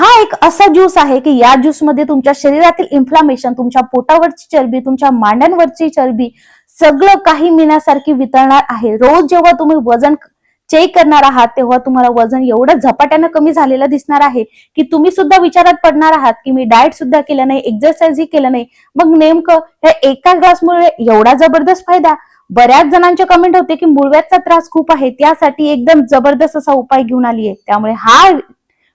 हा एक असा ज्यूस आहे की या ज्यूसमध्ये तुमच्या शरीरातील इन्फ्लामेशन तुमच्या पोटावरची चरबी तुमच्या मांड्यांवरची चरबी सगळं काही मिळण्यासारखी वितळणार आहे. रोज जेव्हा तुम्ही वजन चेक करणार आहात तेव्हा तुम्हाला वजन एवढं झपाट्यानं कमी झालेलं दिसणार आहे की तुम्ही सुद्धा विचारात पडणार आहात की मी डाएट सुद्धा केलं नाही एक्सरसाइजही केलं नाही. मग नेमकं या एका ग्लासमुळे एवढा जबरदस्त फायदा? बऱ्याच जणांचे कमेंट होते की मुळव्याचा त्रास खूप आहे त्यासाठी एकदम जबरदस्त असा उपाय घेऊन आली आहे त्यामुळे हा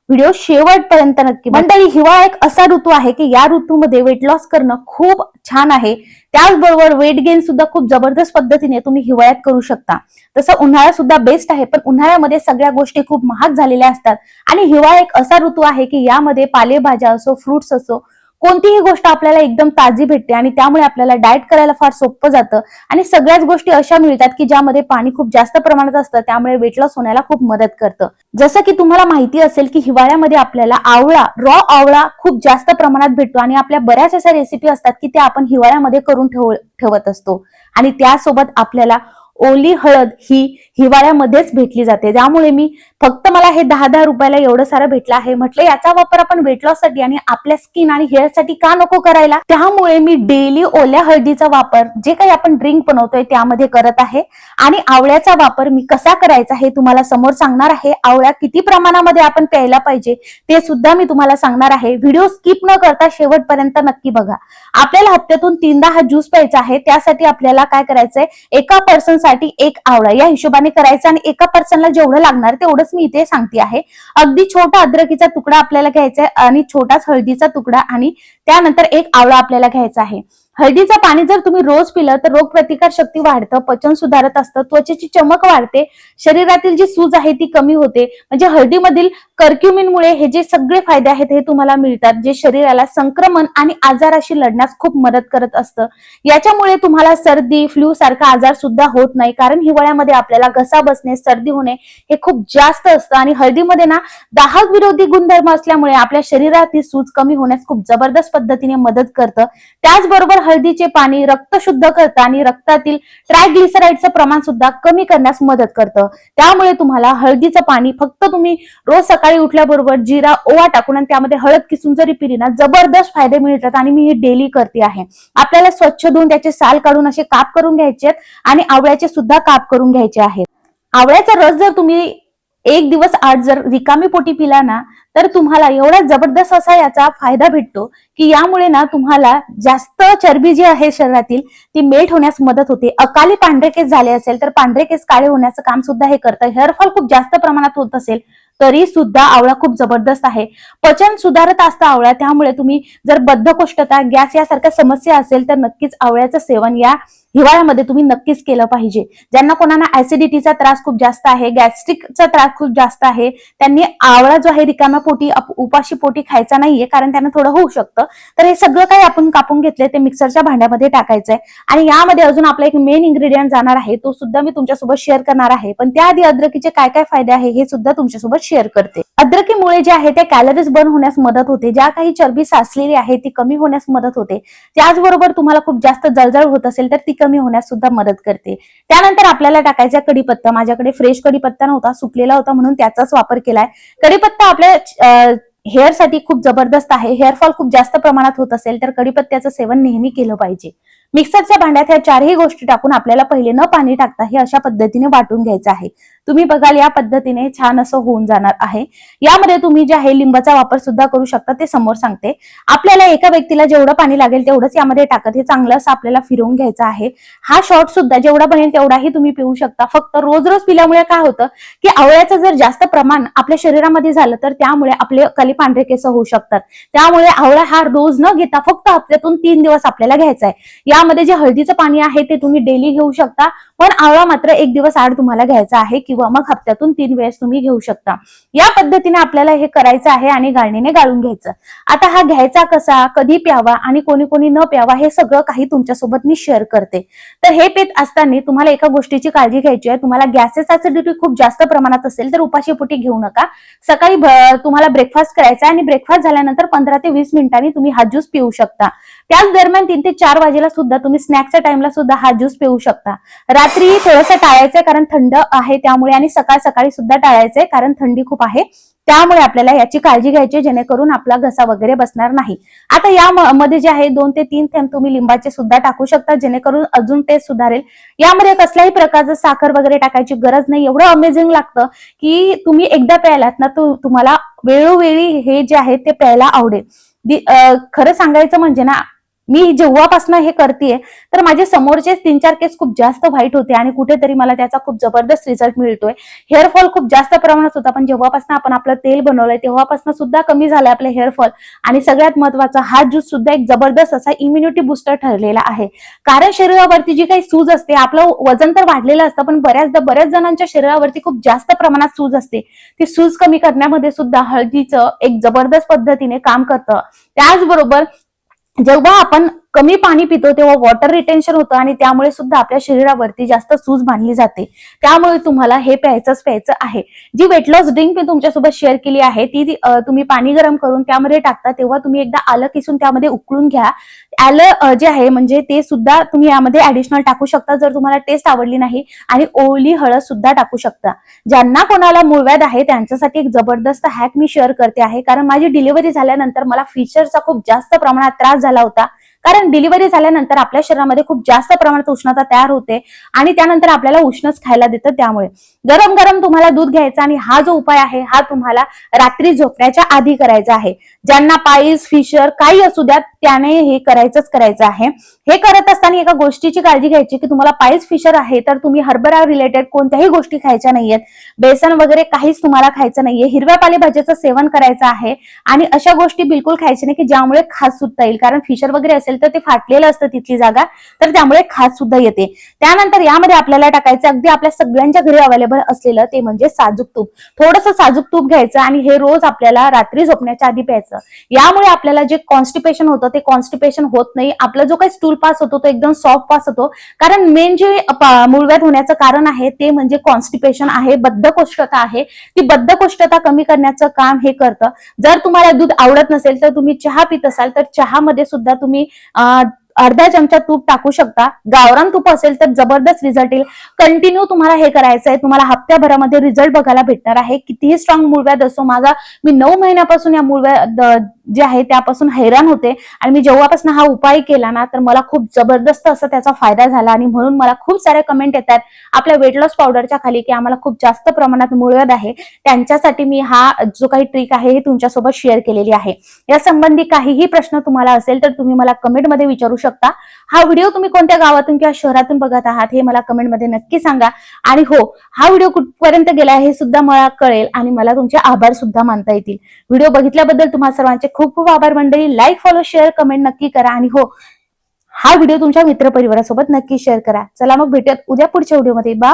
व्हिडिओ शेवटपर्यंत नक्की मंडळी हिवाळा एक असा ऋतू आहे की या ऋतूमध्ये वेट लॉस करणं खूप छान आहे. त्याचबरोबर वेट गेन सुद्धा खूप जबरदस्त पद्धतीने तुम्ही हिवाळ्यात करू शकता. तसं उन्हाळा सुद्धा बेस्ट आहे पण उन्हाळ्यामध्ये सगळ्या गोष्टी खूप महाग झालेल्या असतात. आणि हिवाळा एक असा ऋतू आहे की यामध्ये पालेभाज्या असो फ्रुट्स असो कोणतीही गोष्ट आपल्याला एकदम ताजी भेटते आणि त्यामुळे आपल्याला डाएट करायला फार सोपं जातं. आणि सगळ्याच गोष्टी अशा मिळतात की ज्यामध्ये पाणी खूप जास्त प्रमाणात असतं त्यामुळे वेट लॉस होण्याला खूप मदत करतं. जसं की तुम्हाला माहिती असेल की हिवाळ्यामध्ये आपल्याला आवळा रॉ आवळा खूप जास्त प्रमाणात भेटतो आणि आपल्या बऱ्याच अशा रेसिपी असतात की त्या आपण हिवाळ्यामध्ये करून ठेव ठेवत असतो. आणि त्यासोबत आपल्याला ओली हळद ही हिवाळ्यामध्येच भेटली जाते. त्यामुळे मी फक्त मला हे दहा दहा रुपयाला एवढं सारं भेटलं आहे. म्हटलं याचा वापर आपण वेट लॉससाठी आणि आपल्या स्किन आणि हेअरसाठी का नको करायला? त्यामुळे मी डेली ओल्या हळदीचा वापर जे काही आपण ड्रिंक बनवतोय त्यामध्ये करत आहे. आणि आवळ्याचा वापर मी कसा करायचा हे तुम्हाला समोर सांगणार आहे. आवळ्या किती प्रमाणामध्ये आपण प्यायला पाहिजे ते सुद्धा मी तुम्हाला सांगणार आहे. व्हिडिओ स्किप न करता शेवटपर्यंत नक्की बघा. आपल्याला हप्त्यातून तीनदा हा ज्यूस प्यायचा आहे त्यासाठी आपल्याला काय करायचंय? एका पर्सनसाठी एक आवळा. या हिशोबाने करायचं आणि एका पर्सनला जेवढं लागणार तेवढंच मी इथे सांगते आहे. अगदी छोटा अद्रकीचा तुकडा आपल्याला घ्यायचा आहे आणि छोटाच हळदीचा तुकडा आणि त्यानंतर एक आवळा आपल्याला घ्यायचा आहे. हळदीचं पाणी जर तुम्ही रोज पिलं तर रोगप्रतिकार शक्ती वाढतं पचन सुधारत असतं त्वचेची चमक वाढते शरीरातील जी सूज आहे ती कमी होते. म्हणजे हळदीमधील कर्क्युमिनमुळे हे जे सगळे फायदे आहेत हे तुम्हाला मिळतात जे शरीराला संक्रमण आणि आजाराशी लढण्यास खूप मदत करत असतं. याच्यामुळे तुम्हाला सर्दी फ्लू सारखा आजार सुद्धा होत नाही कारण हिवाळ्यामध्ये आपल्याला घसा बसणे सर्दी होणे हे खूप जास्त असतं. आणि हळदीमध्ये ना दाहक विरोधी गुणधर्म असल्यामुळे आपल्या शरीरातील सूज कमी होण्यास खूप जबरदस्त पद्धतीने मदत करतं. त्याचबरोबर हळदीचे पाणी रक्त शुद्ध करतं आणि रक्तातील ट्रायग्लिसराईडचं प्रमाण सुद्धा कमी करण्यास मदत करतं. त्यामुळे तुम्हाला हळदीचं पाणी फक्त तुम्ही रोज सकाळी उठल्याबरोबर जिरा ओवा टाकून आणि त्यामध्ये हळद किसून जरी पिली ना जबरदस्त फायदे मिळतात आणि मी हे डेली करते आहे. आपल्याला स्वच्छ धुवून त्याचे साल काढून असे काप करून घ्यायचे आहेत आणि आवळ्याचे सुद्धा काप करून घ्यायचे आहेत. आवळ्याचा रस जर तुम्ही एक दिवस आठ जर रिकामी पोटी पिला ना तर तुम्हाला एवढा जबरदस्त असा याचा फायदा भेटतो की यामुळे ना तुम्हाला जास्त चरबी जी आहे शरीरातील ती मेल्ट होण्यास मदत होते. अकाली पांढरे केस झाले असेल तर पांढरे केस काळे होण्याचं काम सुद्धा हे करतं. हेअरफॉल खूप जास्त प्रमाणात होत असेल तरी सुद्धा आवळा खूप जबरदस्त आहे. पचन सुधारत असतं आवळा त्यामुळे तुम्ही जर बद्धकोष्ठता गॅस यासारख्या समस्या असेल तर नक्कीच आवळ्याचं सेवन या हिवाळ्यामध्ये तुम्ही नक्कीच केलं पाहिजे. ज्यांना कोणाला ऍसिडिटीचा त्रास खूप जास्त आहे गॅस्ट्रिकचा त्रास खूप जास्त आहे त्यांनी आवळा जो आहे रिकाम्या पोटी उपाशी पोटी खायचा नाहीये कारण त्यांना थोडं होऊ शकतं. तर हे सगळं काही आपण कापून घेतलंय ते मिक्सरच्या भांड्यामध्ये टाकायचंय. आणि यामध्ये अजून आपला एक मेन इन्ग्रेडियंट जाणार आहे तो सुद्धा मी तुमच्यासोबत शेअर करणार आहे. पण त्याआधी अद्रकीचे काय काय फायदे आहे हे सुद्धा तुमच्यासोबत शेअर करते. अद्रकीमुळे जे आहे त्या कॅलरीज बर्न होण्यास मदत होते. ज्या काही चरबी साचलेली आहे ती कमी होण्यास मदत होते. त्याचबरोबर तुम्हाला खूप जास्त जळजळ होत असेल तर ती कमी होण्यास सुद्धा मदत करते. त्यानंतर आपल्याला टाकायचा कडीपत्ता माझ्याकडे फ्रेश कडीपत्ता नव्हता सुकलेला होता म्हणून त्याचाच वापर केलाय. कडीपत्ता आपल्या हेअरसाठी खूप जबरदस्त आहे. हेअरफॉल खूप जास्त प्रमाणात होत असेल तर कडीपत्त्याचं सेवन नेहमी केलं पाहिजे. मिक्सरच्या भांड्यात ह्या चारही गोष्टी टाकून आपल्याला पहिले न पाणी टाकता हे अशा पद्धतीने वाटून घ्यायचं आहे. तुम्ही बघाल या पद्धतीने छान असं होऊन जाणार आहे. यामध्ये तुम्ही जे आहे लिंबाचा वापर सुद्धा करू शकता ते समोर सांगते. आपल्याला एका व्यक्तीला जेवढं पाणी लागेल तेवढंच यामध्ये टाकत हे चांगलं असं आपल्याला फिरवून घ्यायचं आहे. हा शॉर्ट सुद्धा जेवढा बनेल तेवढाही तुम्ही पिऊ शकता. फक्त रोज रोज पिल्यामुळे काय होतं की आवळ्याचं जर जास्त प्रमाण आपल्या शरीरामध्ये झालं तर त्यामुळे आपले कली पांढरे केस होऊ शकतात. त्यामुळे आवळा हा रोज न घेता फक्त हप्त्यातून तीन दिवस आपल्याला घ्यायचा आहे. त्यामध्ये जे हळदीचं पाणी आहे ते तुम्ही डेली घेऊ शकता. पण आवळा मात्र एक दिवस आड तुम्हाला घ्यायचा आहे किंवा मग हप्त्यातून तीन वेळेस तुम्ही घेऊ शकता. या पद्धतीने आपल्याला हे करायचं आहे आणि गाळणीने गाळून घ्यायचं. आता हा घ्यायचा कसा कधी प्यावा आणि कोणी कोणी न प्यावा हे सगळं काही तुमच्यासोबत मी शेअर करते. तर हे पेत असताना तुम्हाला एका गोष्टीची काळजी घ्यायची आहे. तुम्हाला गॅसेस ऍसिडिटी खूप जास्त प्रमाणात असेल तर उपाशीपोटी घेऊ नका. सकाळी तुम्हाला ब्रेकफास्ट करायचा आणि ब्रेकफास्ट झाल्यानंतर पंधरा ते वीस मिनिटांनी तुम्ही हा ज्यूस पिऊ शकता. त्याच दरम्यान तीन ते चार वाजेला सुद्धा तुम्ही स्नॅक्सच्या टाइमला सुद्धा हा ज्यूस पिऊ शकता. रात्री थोडंसं टाळायचंय कारण थंड आहे त्यामुळे आणि सकाळ सकाळी सुद्धा टाळायचंय कारण थंडी खूप आहे. त्यामुळे आपल्याला याची काळजी घ्यायची जेणेकरून आपला घसा वगैरे बसणार नाही. आता या मध्ये जे आहे दोन ते तीन थेंब तुम्ही लिंबाचे सुद्धा टाकू शकता जेणेकरून अजून टेस्ट सुधारेल. यामध्ये कसल्याही प्रकारचं साखर वगैरे टाकायची गरज नाही. एवढं अमेझिंग लागतं की तुम्ही एकदा प्यायलात ना तो तुम्हाला वेळोवेळी हे जे आहे ते प्यायला आवडेल. खरं सांगायचं म्हणजे ना मी जेव्हापासून हे करते तर माझे समोरचे तीन चार केस खूप जास्त व्हाईट होते आणि कुठेतरी मला त्याचा खूप जबरदस्त रिझल्ट मिळतोय. हेअरफॉल खूप जास्त प्रमाणात होता पण जेव्हापासून आपण आपलं तेल बनवलंय तेव्हापासून सुद्धा कमी झालंय आपले हेअरफॉल आणि सगळ्यात महत्त्वाचा हा ज्यूस सुद्धा एक जबरदस्त असा इम्युनिटी बुस्टर ठरलेला आहे. कारण शरीरावरती जी काही सूज असते आपलं वजन तर वाढलेलं असतं पण बऱ्याचदा बऱ्याच जणांच्या शरीरावरती खूप जास्त प्रमाणात सूज असते. ती सूज कमी करण्यामध्ये सुद्धा हळदीचं एक जबरदस्त पद्धतीने काम करतं. त्याचबरोबर जेव्हा आपण कमी पाणी पितो तेव्हा वॉटर रिटेन्शन होतं आणि त्यामुळे सुद्धा आपल्या शरीरावरती जास्त सूज बांधली जाते. त्यामुळे तुम्हाला हे प्यायचंच प्यायचं आहे. जी वेट लॉस ड्रिंक मी तुमच्यासोबत शेअर केली आहे ती तुम्ही पाणी गरम करून त्यामध्ये टाकता तेव्हा तुम्ही एकदा आलं किसून त्यामध्ये उकळून घ्या. आलं जे आहे म्हणजे ते सुद्धा तुम्ही यामध्ये ऍडिशनल टाकू शकता जर तुम्हाला टेस्ट आवडली नाही आणि ओली हळद सुद्धा टाकू शकता. ज्यांना कोणाला मूळव्याध आहे त्यांच्यासाठी एक जबरदस्त हॅक मी शेअर करते आहे. कारण माझी डिलिव्हरी झाल्यानंतर मला फिशरचा खूप जास्त प्रमाणात त्रास झाला होता. कारण डिलिव्हरी झाल्यानंतर आपल्या शरीरामध्ये खूप जास्त प्रमाणात उष्णता तयार होते आणि त्यानंतर आपल्याला उष्णच खायला देतं त्यामुळे. गरम गरम तुम्हाला दूध घ्यायचा आणि हा जो उपाय आहे हा तुम्हाला रात्री झोपण्याच्या आधी करायचा आहे. ज्यांना पाईस फिशर काही असू द्या त्याने हे करायचं करायचंच करायचं आहे. हे करत असताना एका गोष्टीची काळजी घ्यायची की तुम्हाला पायस फिशर आहे तर तुम्ही हरभरा रिलेटेड कोणत्याही गोष्टी खायच्या नाहीयेत. बेसन वगैरे काहीच तुम्हाला खायचं नाहीये. हिरव्या पालेभाज्याचं सेवन करायचं आहे आणि अशा गोष्टी बिलकुल खायच्या नाही की ज्यामुळे खास सुद्धा येईल. कारण फिशर वगैरे असेल तर ते फाटलेलं असतं तिथली जागा तर त्यामुळे खास सुद्धा येते. त्यानंतर यामध्ये आपल्याला टाकायचं अगदी आपल्या सगळ्यांच्या घरी अवेलेबल असलेलं ते म्हणजे साजूक तूप. थोडंसं साजूक तूप घ्यायचं आणि हे रोज आपल्याला रात्री झोपण्याच्या आधी प्यायचं. यामुळे आपल्याला जे कॉन्स्टिपेशन होतं ते कॉन्स्टिपेशन होत नाही. आपला जो काही स्टूल पास होतो तो एकदम सॉफ्ट पास होतो. कारण मेन जे मूळव्यात होण्याचं कारण आहे ते म्हणजे कॉन्स्टिपेशन आहे बद्धकोष्ठता आहे. ती बद्धकोष्ठता कमी करण्याचं काम हे करतं. जर तुम्हाला दूध आवडत नसेल तर तुम्ही चहा पित असाल तर चहामध्ये सुद्धा तुम्ही अर्ध्या अर्धा चमचा तूप टाकू शकता. गावरान तूप असेल तर जबरदस्त रिझल्ट येईल. कंटिन्यू तुम्हाला हे करायचं आहे. तुम्हाला हप्त्याभरामध्ये रिझल्ट बघायला भेटणार आहे. कितीही स्ट्रॉंग मूळव्याध असो माझा मी नऊ महिन्यापासून या मूळव्याध जे आहे त्यापासून हैराण होते. आणि मी जेव्हापासून हा उपाय केला ना तर मला खूप जबरदस्त असा त्याचा फायदा झाला. आणि म्हणून मला खूप सारे कमेंट येतात. आपल्या वेट लॉस पावडरच्या खाली की आम्हाला खूप जास्त प्रमाणात मूळव्याध आहे. त्यांच्यासाठी मी हा जो काही ट्रिक आहे हे तुमच्यासोबत शेअर केलेली आहे. या संबंधी काहीही प्रश्न तुम्हाला असेल तर तुम्ही मला कमेंटमध्ये विचारू शकता. हा व्हिडिओ तुम्ही कोणत्या गावातून किंवा शहरातून बघत आहात हे मला कमेंटमध्ये नक्की सांगा. आणि हो हा व्हिडिओ कुठपर्यंत गेला हे सुद्धा मला कळेल. आणि मला तुमचे आभार सुद्धा मानता येतील. व्हिडिओ बघितल्याबद्दल तुम्हाला सर्वांचे खूप खूप आभार मंडळी. लाईक फॉलो शेअर कमेंट नक्की करा. आणि हो हा व्हिडिओ तुमच्या मित्रपरिवारासोबत नक्की शेअर करा. चला मग भेटूयात उद्या पुढच्या व्हिडिओमध्ये बा